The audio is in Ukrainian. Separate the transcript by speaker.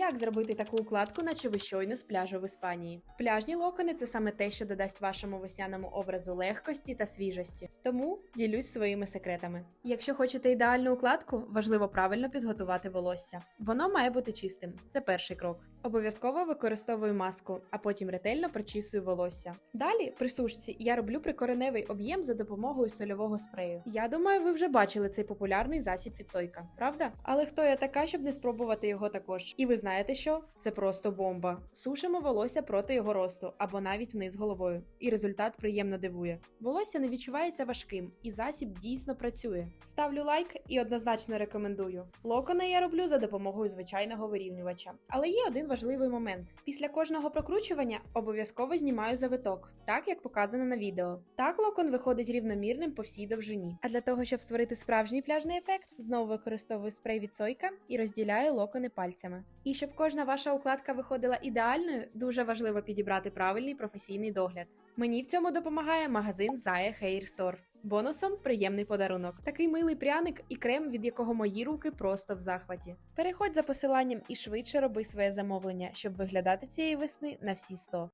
Speaker 1: Як зробити таку укладку, наче ви щойно з пляжу в Іспанії? Пляжні локони це саме те, що додасть вашому весняному образу легкості та свіжості. Тому ділюсь своїми секретами. Якщо хочете ідеальну укладку, важливо правильно підготувати волосся. Воно має бути чистим. Це перший крок. Обов'язково використовую маску, а потім ретельно причісую волосся. Далі, при сушці, я роблю прикореневий об'єм за допомогою сольового спрею. Я думаю, ви вже бачили цей популярний засіб від Сойка, правда? Але хто я така, щоб не спробувати його також? І ви знаєте що? Це просто бомба. Сушимо волосся проти його росту або навіть вниз головою. І результат приємно дивує. Волосся не відчувається важким, і засіб дійсно працює. Ставлю лайк і однозначно рекомендую. Локони я роблю за допомогою звичайного вирівнювача. Але є один важливий момент: після кожного прокручування обов'язково знімаю завиток, так як показано на відео. Так локон виходить рівномірним по всій довжині. А для того, щоб створити справжній пляжний ефект, знову використовую спрей від Сойка і розділяю локони пальцями. І щоб кожна ваша укладка виходила ідеальною, дуже важливо підібрати правильний професійний догляд. Мені в цьому допомагає магазин Zaya Hair Store. Бонусом приємний подарунок. Такий милий пряник і крем, від якого мої руки просто в захваті. Переходь за посиланням і швидше роби своє замовлення, щоб виглядати цієї весни на всі 100.